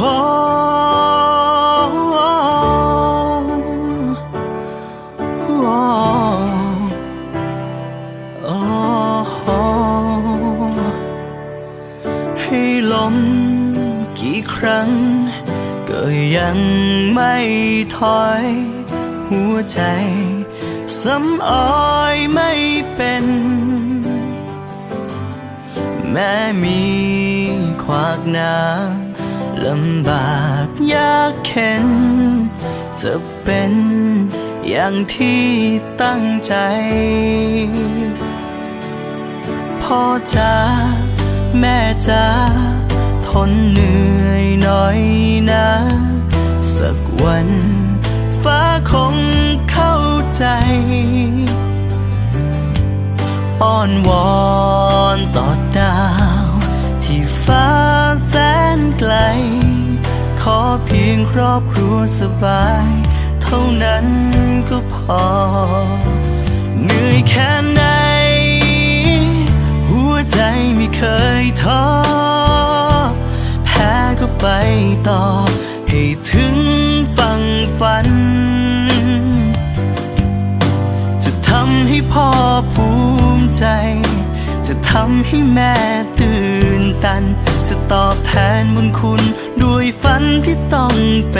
ให้ล้มกี่ครั้ง ก็ยังไม่ถอย หัวใจสำออยไม่เป็น แม้มีขวากน้ำ ลำบากยากเข็น จะเป็นอย่างที่ตั้งใจ พ่อจ๋าแม่จ๋าทนเหนื่อยหน่อยนะ สักวันฟ้าคงเข้าใจ อ้อนวอนต่อดาวที่ฟ้า เพียงครอบครัวสบาย เท่านั้นก็พอ เหนื่อยแค่ไหน หัวใจไม่เคยท้อ แพ้ก็ไปต่อ ให้ถึงฝั่งฝัน จะทำให้พ่อภูมิใจ จะทำให้แม่ตื่นตัน จะตอบแทนบุญคุณ ด้วยฝันที่ต้องเป็น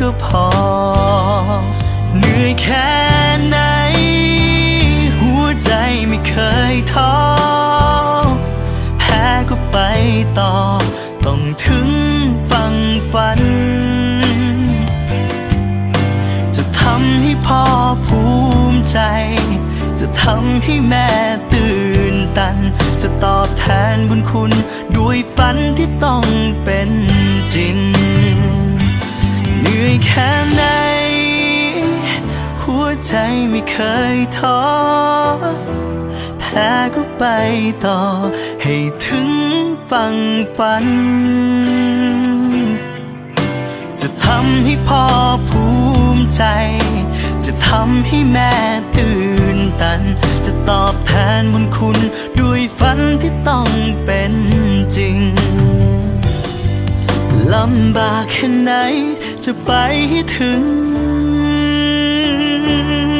ก็พอ เหนื่อยแค่ไหน หัวใจไม่เคยท้อ แพ้ก็ไปต่อ ต้องถึงฝั่งฝัน จะทำให้พ่อภูมิใจ จะทำให้แม่ตื่นตัน จะตอบแทนบุญคุณ ด้วยฝันที่ต้องเป็นจริง ใจไม่เคยท้อแพ้ก็ไปต่อ ให้ถึงฝั่งฝัน จะทำให้พ่อภูมิใจ จะทำให้แม่ตื่นตัน จะตอบแทนบุญคุณ ด้วยฝันที่ต้องเป็นจริงลำบากแค่ไหนจะไปให้ถึง mm-hmm.